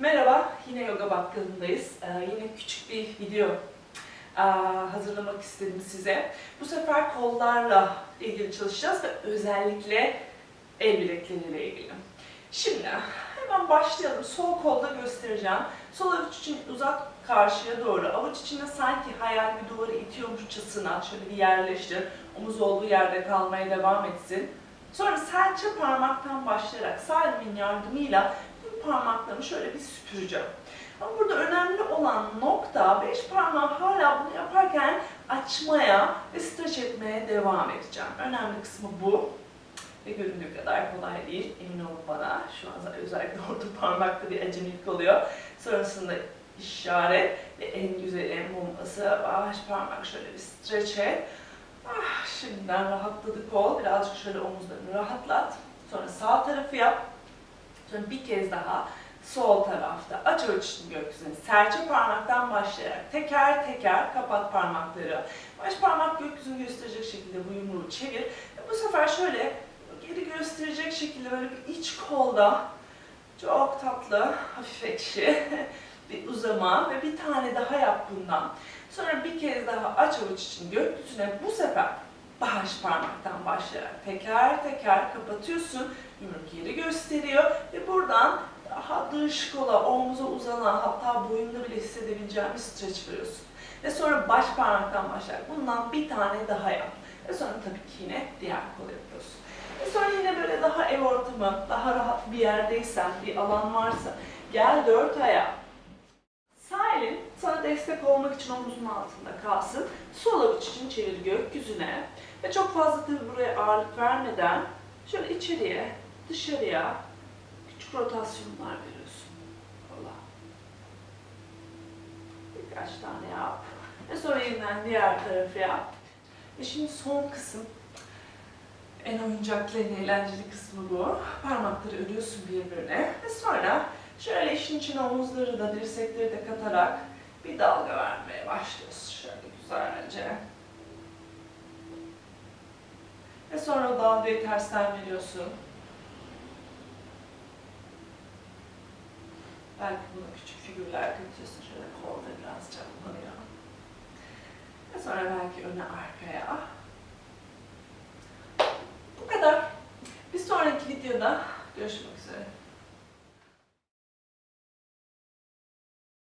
Merhaba, yine yoga bakkalındayız. Ee, yine küçük bir video aa, hazırlamak istedim size. Bu sefer kollarla ilgili çalışacağız ve özellikle el bilekleriyle ilgili. Şimdi hemen başlayalım. Sol kolda göstereceğim. Sol avuç için uzak karşıya doğru. Avuç içinde sanki hayal bir duvarı itiyormuşçasına şöyle bir yerleştir. Omuz olduğu yerde kalmaya devam etsin. Sonra serçe parmaktan başlayarak sağ elimin yardımıyla parmaklarımı şöyle bir süpüreceğim. Ama burada önemli olan nokta beş parmağı hala bunu yaparken açmaya ve streç etmeye devam edeceğim. Önemli kısmı bu. Ve göründüğü kadar kolay değil. Emin olun bana. Şu an özellikle orta parmakta bir acemilik oluyor. Sonrasında işaret ve en güzeli en bombası baş parmak şöyle bir streç et. Ah, şimdiden rahatladı kol. Birazcık şöyle omuzlarını rahatlat. Sonra sağ tarafı yap. Sonra bir kez daha sol tarafta aç ölçüsünü gökyüzüne. Serçe parmaktan başlayarak teker teker kapat parmakları. Baş parmak gökyüzünü gösterecek şekilde bu yumruğu çevir. Ve bu sefer şöyle geri gösterecek şekilde böyle bir iç kolda çok tatlı, hafif ekşi bir uzama ve bir tane daha yap bundan. Sonra bir kez daha aç avuç için gökyüzüne bu sefer baş parmaktan başlayarak teker teker kapatıyorsun. Yumruk yeri gösteriyor ve buradan daha dış kola, omuza uzanan hatta boyunda bile hissedebileceğin bir streç veriyorsun. Ve sonra baş parmaktan başlayarak bundan bir tane daha yap. Ve sonra tabii ki yine diğer kolu yapıyorsun. Ve sonra yine böyle daha ev ortamı, daha rahat bir yerdeysen, bir alan varsa gel dört ayağa. Sana destek olmak için omuzun altında kalsın. Sol avuç için çevir gökyüzüne. Ve çok fazla tabii buraya ağırlık vermeden şöyle içeriye, dışarıya küçük rotasyonlar veriyorsun. Kola. Birkaç tane yap. Ve sonra yeniden diğer tarafı yap. Ve şimdi son kısım. En oyuncaklı, en eğlenceli kısmı bu. Parmakları örüyorsun birbirine. Ve sonra şöyle işin içine omuzları da, dirsekleri de katarak bir dalga vermeye başlıyorsun. Şöyle güzelce. Ve sonra dalgayı tersten veriyorsun. Belki buna küçük figürler katıyorsun. Şöyle kolda biraz canlanıyor. Ve sonra belki öne arkaya. Bu kadar. Bir sonraki videoda görüşmek üzere.